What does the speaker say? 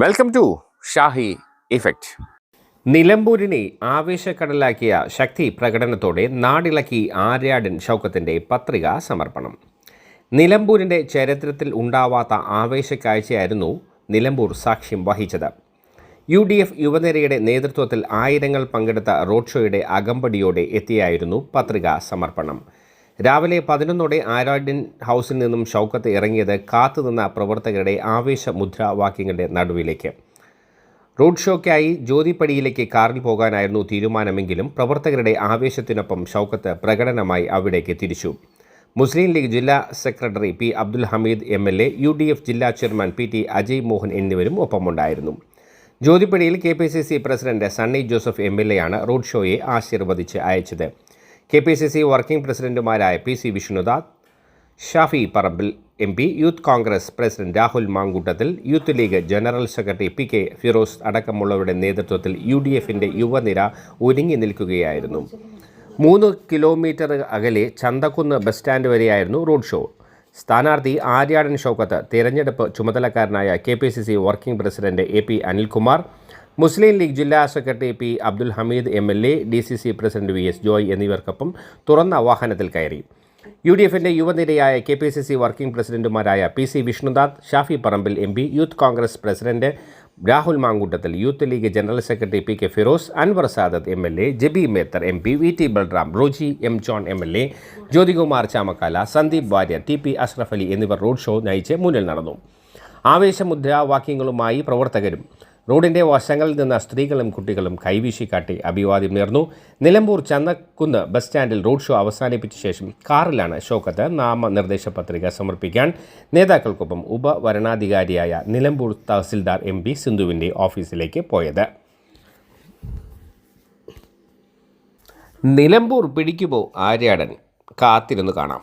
Welcome to Shahi effect നിലമ്പൂരിനെ ആവേശക്കടലാക്കിയ ശക്തി പ്രകടനത്തോടെ നാടിളക്കി ആര്യാടൻ ഷൗക്കത്തിന്റെ പത്രിക സമർപ്പണം. നിലമ്പൂരിന്റെ ചരിത്രത്തിൽ ഉണ്ടാവാത്ത ആവേശക്കാഴ്ചയായിരുന്നു നിലമ്പൂർ സാക്ഷ്യം വഹിച്ചത്. യു ഡി എഫ് യുവനിരയുടെ നേതൃത്വത്തിൽ ആയിരങ്ങൾ പങ്കെടുത്ത റോഡ് ഷോയുടെ അകമ്പടിയോടെ എത്തിയായിരുന്നു പത്രികാ സമർപ്പണം. രാവിലെ പതിനൊന്നോടെ ആരാഡ്യൻ ഹൗസിൽ നിന്നും ഷൗക്കത്ത് ഇറങ്ങിയത് കാത്തുനിന്ന പ്രവർത്തകരുടെ ആവേശ മുദ്രാവാക്യങ്ങളുടെ നടുവിലേക്ക്. റോഡ് ഷോയ്ക്കായി ജ്യോതിപ്പടിയിലേക്ക് കാറിൽ പോകാനായിരുന്നു തീരുമാനമെങ്കിലും പ്രവർത്തകരുടെ ആവേശത്തിനൊപ്പം ഷൗക്കത്ത് പ്രകടനമായി അവിടേക്ക് തിരിച്ചു. മുസ്ലിം ലീഗ് ജില്ലാ secretary P Abdul Hameed M L A U D F ജില്ലാ chairman P T Ajay Mohan എന്നിവരും ഒപ്പമുണ്ടായിരുന്നു. ജ്യോതിപ്പടിയിൽ K P C C president Sunny Joseph M L എയാണ് road ഷോയെ ആശീർവദിച്ച് അയച്ചത്. K P C C working പ്രസിഡന്റുമാരായ P C Vishnudas Shafi Parambil M P youth Congress president Rahul Mankoottathil youth League general secretary P K Firos അടക്കമുള്ളവരുടെ നേതൃത്വത്തിൽ U D എഫിന്റെ യുവനിര ഒരുങ്ങി നിൽക്കുകയായിരുന്നു. മൂന്ന് kilometre അകലെ ചന്തക്കുന്ന് ബസ് സ്റ്റാൻഡ് വരെയായിരുന്നു റോഡ് ഷോ. സ്ഥാനാർത്ഥി ആര്യാടൻ ഷൗക്കത്ത് തിരഞ്ഞെടുപ്പ് ചുമതലക്കാരനായ K P C C working president A P Anilkumar Muslim League ജില്ലാ secretary P Abdul Hameed M L A D C C president V S Joy എന്നിവർക്കൊപ്പം തുറന്ന വാഹനത്തിൽ കയറി. യു ഡി എഫിന്റെ യുവനിരയായ K P C C working പ്രസിഡന്റുമാരായ P C Vishnudas Shafi Parambil M P youth Congress president Rahul Mankoottathil youth League general secretary P K Firos Anwar Sadath M L A Jebi Mather M P V T Balram Roji M John M L A Jyothikumar Chamakkala Sandeep Warrier T P Ashraf Ali എന്നിവർ road show നയിച്ച് മുന്നിൽ നടന്നു. ആവേശമുദ്രാവാക്യങ്ങളുമായി പ്രവർത്തകരും റോഡിന്റെ വശങ്ങളിൽ നിന്ന് സ്ത്രീകളും കുട്ടികളും കൈവീശി കാട്ടി അഭിവാദ്യം നേർന്നു. നിലമ്പൂർ ചന്നക്കുന്ന് ബസ് സ്റ്റാൻഡിൽ റോഡ് ഷോ അവസാനിപ്പിച്ച ശേഷം കാറിലാണ് ഷോക്കത്ത് നാമനിർദ്ദേശ പത്രിക സമർപ്പിക്കാൻ. നേതാക്കൾക്കൊപ്പം ഉപവരണാധികാരിയായ നിലമ്പൂർ തഹസിൽദാർ എം പി സിന്ധുവിന്റെ ഓഫീസിലേക്ക് പോയത്. നിലമ്പൂർ പിടിക്കുമോ ആര്യാടൻ? കാത്തിരുന്ന് കാണാം.